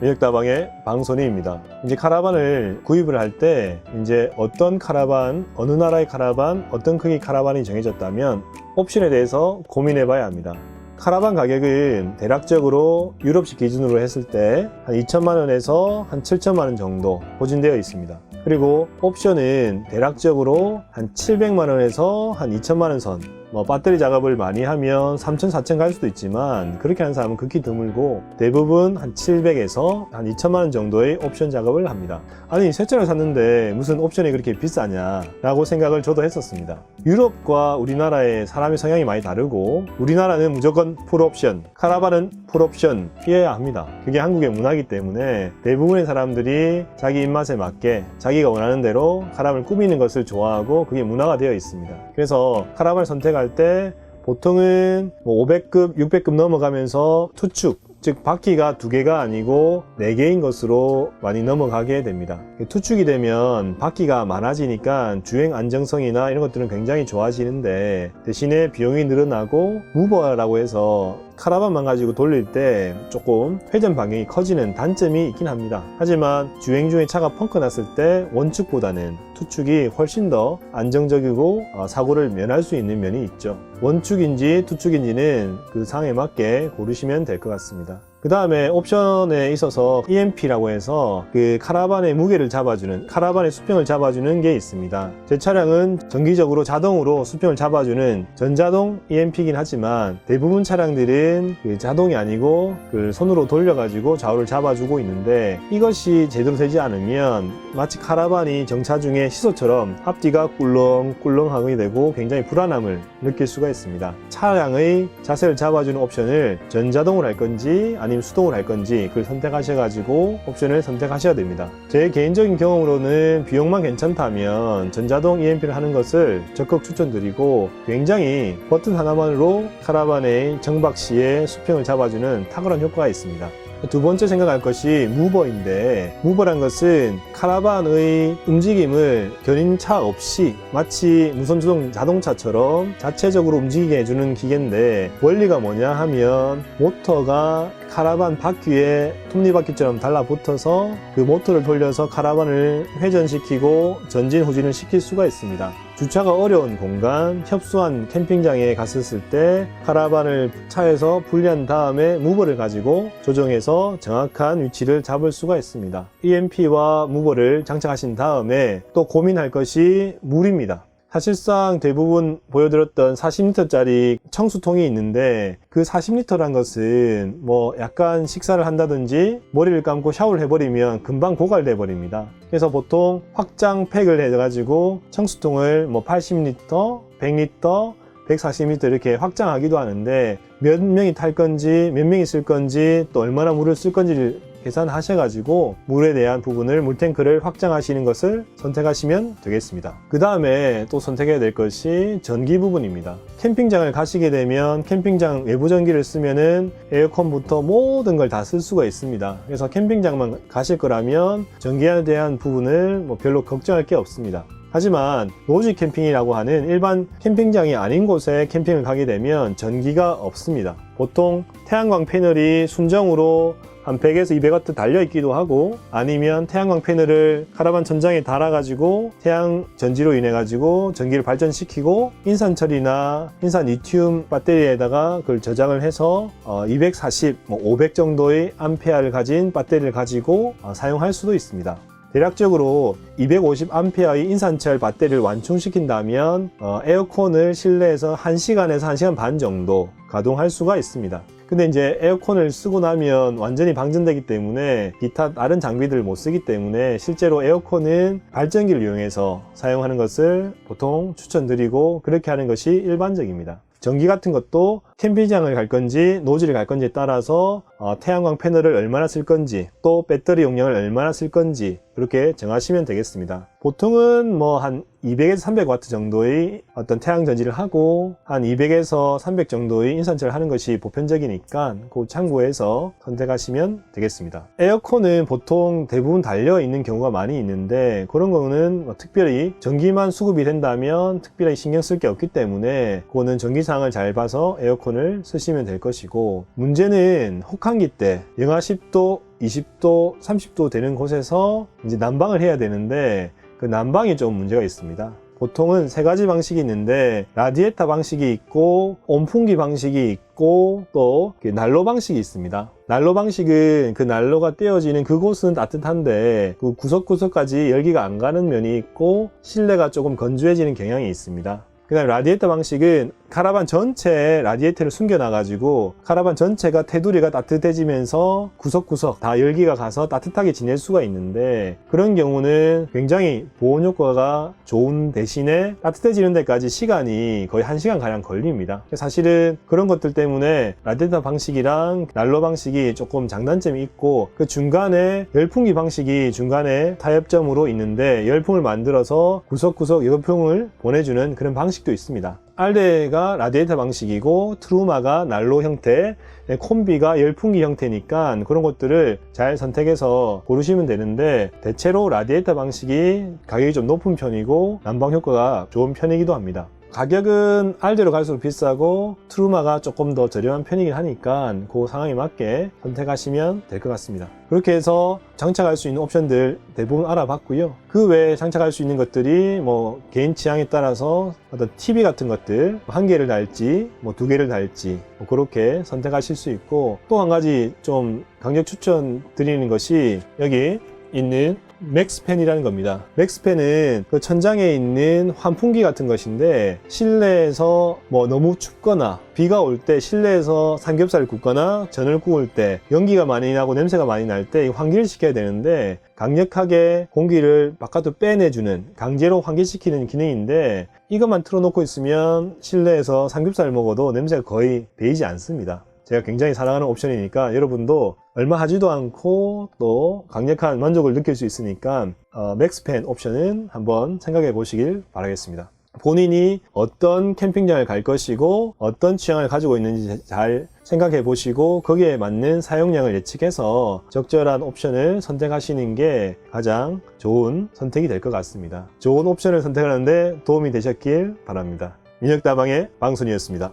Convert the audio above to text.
매력다방의 방손이입니다. 이제 카라반을 구입을 할 때 이제 어떤 카라반, 어느 나라의 카라반, 어떤 크기 카라반이 정해졌다면 옵션에 대해서 고민해 봐야 합니다. 카라반 가격은 대략적으로 유럽식 기준으로 했을 때 한 2천만 원에서 한 7천만 원 정도 보진되어 있습니다. 그리고 옵션은 대략적으로 한 700만 원에서 한 2천만 원 선. 뭐 배터리 작업을 많이 하면 3천, 4천 갈 수도 있지만 그렇게 하는 사람은 극히 드물고 대부분 한 700에서 한 2천만 원 정도의 옵션 작업을 합니다. 아니 새 차를 샀는데 무슨 옵션이 그렇게 비싸냐 라고 생각을 저도 했었습니다. 유럽과 우리나라의 사람의 성향이 많이 다르고 우리나라는 무조건 풀옵션, 카라반은 풀옵션 이어야 합니다. 그게 한국의 문화이기 때문에 대부분의 사람들이 자기 입맛에 맞게 자기가 원하는 대로 카라반을 꾸미는 것을 좋아하고 그게 문화가 되어 있습니다. 그래서 카라반을 선택할 때 보통은 뭐 500급, 600급 넘어가면서 투축, 즉 바퀴가 두 개가 아니고 네 개인 것으로 많이 넘어가게 됩니다. 투축이 되면 바퀴가 많아지니까 주행 안정성이나 이런 것들은 굉장히 좋아지는데 대신에 비용이 늘어나고 무버라고 해서 카라반만 가지고 돌릴 때 조금 회전 반경이 커지는 단점이 있긴 합니다. 하지만 주행 중에 차가 펑크 났을 때 원축보다는 투축이 훨씬 더 안정적이고 어, 사고를 면할 수 있는 면이 있죠. 원축인지 투축인지는 그 상황에 맞게 고르시면 될 것 같습니다. 그 다음에 옵션에 있어서 EMP라고 해서 그 카라반의 무게를 잡아주는 카라반의 수평을 잡아주는 게 있습니다. 제 차량은 정기적으로 자동으로 수평을 잡아주는 전자동 EMP이긴 하지만 대부분 차량들은 그 자동이 아니고 그 손으로 돌려가지고 좌우를 잡아주고 있는데 이것이 제대로 되지 않으면 마치 카라반이 정차 중에 시소처럼 앞뒤가 꿀렁꿀렁하게 되고 굉장히 불안함을 느낄 수가 있습니다. 차량의 자세를 잡아주는 옵션을 전자동으로 할 건지 아니면 수동으로 할 건지 그걸 선택하셔가지고 옵션을 선택하셔야 됩니다. 제 개인적인 경험으로는 비용만 괜찮다면 전자동 EMP를 하는 것을 적극 추천드리고 굉장히 버튼 하나만으로 카라반의 정박 시에 수평을 잡아주는 탁월한 효과가 있습니다. 두 번째 생각할 것이 무버인데 무버란 것은 카라반의 움직임을 견인차 없이 마치 무선주동 자동차처럼 자체적으로 움직이게 해주는 기계인데 원리가 뭐냐 하면 모터가 카라반 바퀴에 톱니바퀴처럼 달라붙어서 그 모터를 돌려서 카라반을 회전시키고 전진 후진을 시킬 수가 있습니다. 주차가 어려운 공간, 협소한 캠핑장에 갔었을 때 카라반을 차에서 분리한 다음에 무버를 가지고 조정해서 정확한 위치를 잡을 수가 있습니다. EMP와 무버를 장착하신 다음에 또 고민할 것이 물입니다. 사실상 대부분 보여드렸던 40리터짜리 청수통이 있는데 그 40리터란 것은 뭐 약간 식사를 한다든지 머리를 감고 샤워를 해버리면 금방 고갈돼 버립니다. 그래서 보통 확장 팩을 해가지고 청수통을 뭐 80리터, 100리터, 140m 이렇게 확장하기도 하는데 몇 명이 탈 건지 몇 명이 쓸 건지 또 얼마나 물을 쓸 건지를 계산하셔가지고 물에 대한 부분을 물탱크를 확장하시는 것을 선택하시면 되겠습니다. 그 다음에 또 선택해야 될 것이 전기 부분입니다. 캠핑장을 가시게 되면 캠핑장 외부 전기를 쓰면은 에어컨부터 모든 걸 다 쓸 수가 있습니다. 그래서 캠핑장만 가실 거라면 전기에 대한 부분을 뭐 별로 걱정할 게 없습니다. 하지만 노지 캠핑이라고 하는 일반 캠핑장이 아닌 곳에 캠핑을 가게 되면 전기가 없습니다. 보통 태양광 패널이 순정으로 한 100에서 200W 달려 있기도 하고 아니면 태양광 패널을 카라반 천장에 달아 가지고 태양 전지로 인해 가지고 전기를 발전시키고 인산철이나 인산 리튬 배터리에다가 그걸 저장을 해서 240, 뭐500 정도의 암페어를 가진 배터리를 가지고 어, 사용할 수도 있습니다. 대략적으로 250A의 인산철 배터리를 완충시킨다면 어, 에어컨을 실내에서 1시간에서 1시간 반 정도 가동할 수가 있습니다. 근데 이제 에어컨을 쓰고 나면 완전히 방전되기 때문에 기타 다른 장비들을 못 쓰기 때문에 실제로 에어컨은 발전기를 이용해서 사용하는 것을 보통 추천드리고 그렇게 하는 것이 일반적입니다. 전기 같은 것도 캠핑장을 갈 건지 노지를 갈 건지에 따라서 어, 태양광 패널을 얼마나 쓸 건지 또 배터리 용량을 얼마나 쓸 건지 그렇게 정하시면 되겠습니다. 보통은 뭐 한 200에서 300W 정도의 어떤 태양 전지를 하고 한 200에서 300 정도의 인산철을 하는 것이 보편적이니까 그 참고해서 선택하시면 되겠습니다. 에어컨은 보통 대부분 달려 있는 경우가 많이 있는데 그런 거는 뭐 특별히 전기만 수급이 된다면 특별히 신경 쓸 게 없기 때문에 그거는 전기상을 잘 봐서 에어컨을 쓰시면 될 것이고 문제는 혹한기 때 영하 10도 20도, 30도 되는 곳에서 이제 난방을 해야 되는데 그 난방이 좀 문제가 있습니다. 보통은 세 가지 방식이 있는데 라디에이터 방식이 있고 온풍기 방식이 있고 또그 난로 방식이 있습니다. 난로 방식은 그 난로가 떼어지는 그곳은 따뜻한데 그 구석구석까지 열기가 안 가는 면이 있고 실내가 조금 건조해지는 경향이 있습니다. 그 다음 라디에이터 방식은 카라반 전체에 라디에이터를 숨겨놔가지고 카라반 전체가 테두리가 따뜻해지면서 구석구석 다 열기가 가서 따뜻하게 지낼 수가 있는데 그런 경우는 굉장히 보온 효과가 좋은 대신에 따뜻해지는 데까지 시간이 거의 1시간 가량 걸립니다. 사실은 그런 것들 때문에 라디에이터 방식이랑 난로 방식이 조금 장단점이 있고 그 중간에 열풍기 방식이 중간에 타협점으로 있는데 열풍을 만들어서 구석구석 열풍을 보내주는 그런 방식 도 있습니다. 알데가 라디에이터 방식이고 트루마가 난로 형태, 네, 콤비가 열풍기 형태니까 그런 것들을 잘 선택해서 고르시면 되는데 대체로 라디에이터 방식이 가격이 좀 높은 편이고 난방 효과가 좋은 편이기도 합니다. 가격은 알대로 갈수록 비싸고 트루마가 조금 더 저렴한 편이긴 하니까 그 상황에 맞게 선택하시면 될 것 같습니다. 그렇게 해서 장착할 수 있는 옵션들 대부분 알아봤고요. 그 외에 장착할 수 있는 것들이 뭐 개인 취향에 따라서 어떤 TV 같은 것들 한 개를 달지 뭐 두 개를 달지 뭐 그렇게 선택하실 수 있고 또 한 가지 좀 강력 추천 드리는 것이 여기 있는 맥스팬이라는 겁니다. 맥스팬은 그 천장에 있는 환풍기 같은 것인데 실내에서 뭐 너무 춥거나 비가 올 때 실내에서 삼겹살을 굽거나 전을 구울 때 연기가 많이 나고 냄새가 많이 날 때 환기를 시켜야 되는데 강력하게 공기를 바깥으로 빼내주는 강제로 환기시키는 기능인데 이것만 틀어놓고 있으면 실내에서 삼겹살 먹어도 냄새가 거의 배이지 않습니다. 제가 굉장히 사랑하는 옵션이니까 여러분도 얼마 하지도 않고 또 강력한 만족을 느낄 수 있으니까 어, 맥스팬 옵션은 한번 생각해 보시길 바라겠습니다. 본인이 어떤 캠핑장을 갈 것이고 어떤 취향을 가지고 있는지 잘 생각해 보시고 거기에 맞는 사용량을 예측해서 적절한 옵션을 선택하시는 게 가장 좋은 선택이 될 것 같습니다. 좋은 옵션을 선택하는데 도움이 되셨길 바랍니다. 민혁다방의 방순이었습니다.